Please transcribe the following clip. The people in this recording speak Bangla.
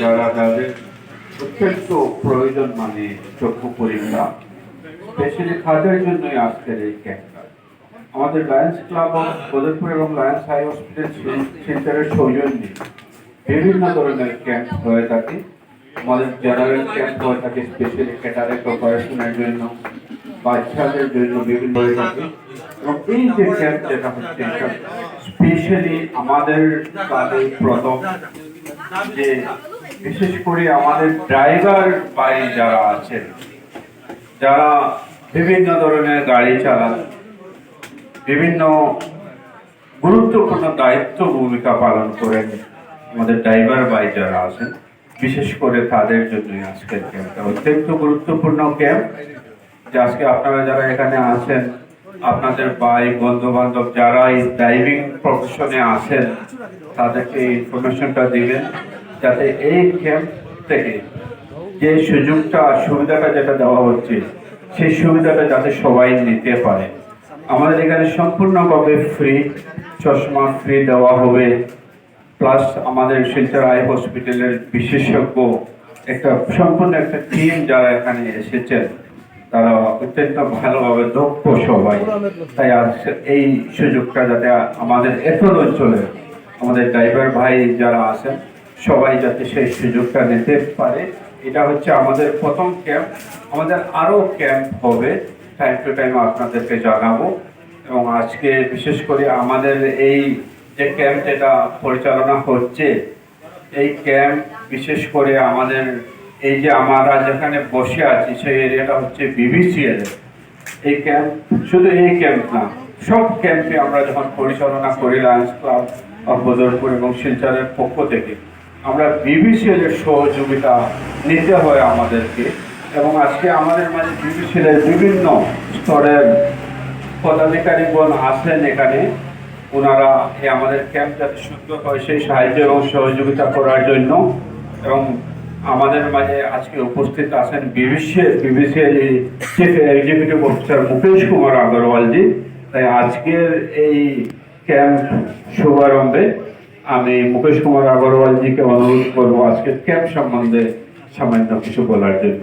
যারা যাদের অত্যন্ত প্রয়োজন মানে চক্ষু পরীক্ষা স্পেশালি খাদের জন্যই আজকের এই ক্যাম্পটা আমাদের লায়ন্স ক্লাব অফ বদরপুর এবং লায়ন্স হাই হসপিটাল সেন্টারের সৌজন্যে বিভিন্ন ধরনের ক্যাম্প হয়ে থাকে। আমাদের জেনারেল ক্যাম্প হয়ে থাকে স্পেশালি ক্যাটারেক্ট অপারেশনের জন্য, বাচ্চাদের জন্য বিভিন্ন হয়ে থাকে। এবং এই যে ক্যাম্প যেটা হচ্ছে স্পেশালি আমাদের ক্লাবের প্রথম যে বিশেষ করে আমাদের ড্রাইভার বাড়ি যারা আছেন, যারা বিভিন্ন ধরনের গাড়ি চালান, বিভিন্ন গুরুত্বপূর্ণ দায়িত্ব ভূমিকা পালন করেন আমাদের ড্রাইভার ভাই যারা আছেন, বিশেষ করে তাদের জন্যই আজকের ক্যাম্পটা অত্যন্ত গুরুত্বপূর্ণ ক্যাম্প যে আজকে আপনারা যারা এখানে আছেন আপনাদের ভাই বন্ধু বান্ধব যারা এই ড্রাইভিং প্রফেশনে আছেন, তাদেরকে ইনফরমেশনটা দিবেন, যাতে এই ক্যাম্প থেকে যে সুযোগটা, সুবিধাটা যেটা দেওয়া হচ্ছে, সেই সুবিধাটা যাতে সবাই নিতে পারে। আমাদের এখানে সম্পূর্ণভাবে ফ্রি চশমা ফ্রি দেওয়া হবে। প্লাস আমাদের শিলচর আই হসপিটালের বিশেষজ্ঞ, একটা সম্পূর্ণ একটা টিম যারা এখানে এসেছেন তারা অত্যন্ত ভালোভাবে দক্ষ সবাই। তাই আজ এই সুযোগটা যাতে আমাদের এত অঞ্চলে আমাদের ড্রাইভার ভাই যারা আছেন, সবাই যাতে সেই সুযোগটা নিতে পারে। এটা হচ্ছে আমাদের প্রথম ক্যাম্প। আমাদের আরও ক্যাম্প হবে টাইম টু টাইম আপনাদেরকে জানাব। এবং আজকে বিশেষ করে আমাদের এই যে ক্যাম্প যেটা পরিচালনা হচ্ছে, এই ক্যাম্প বিশেষ করে আমাদের এই যে আমরা যেখানে বসে আছি, সেই এরিয়াটা হচ্ছে বিবিসিএল এই ক্যাম্প শুধু এই ক্যাম্প না, সব ক্যাম্পে আমরা যখন পরিচালনা করি লায়ন্স ক্লাব অফ এবং শিলচরের পক্ষ থেকে, আমরা বিবিসিএল এর সহযোগিতা নিতে হয় আমাদেরকে এবং আজকে আমাদের মাঝে বিবিসিএল এর বিভিন্ন স্তরের পদাধিকারীগণ আছেন এখানে। ওনারা আমাদের ক্যাম্প যাতে সুন্দর হয়, সেই সাহায্য এবং সহযোগিতা করার জন্য এবং আমাদের মাঝে আজকে উপস্থিত আছেন BBC BBC chief executive officer Mukesh Kumar আগরওয়ালজি। তাই আজকের এই ক্যাম্প শুভারম্ভে আমি মুকেশ কুমার আগরওয়ালজিকে অনুরোধ করব আজকের ক্যাম্প সম্বন্ধে সামান্য কিছু বলার জন্য।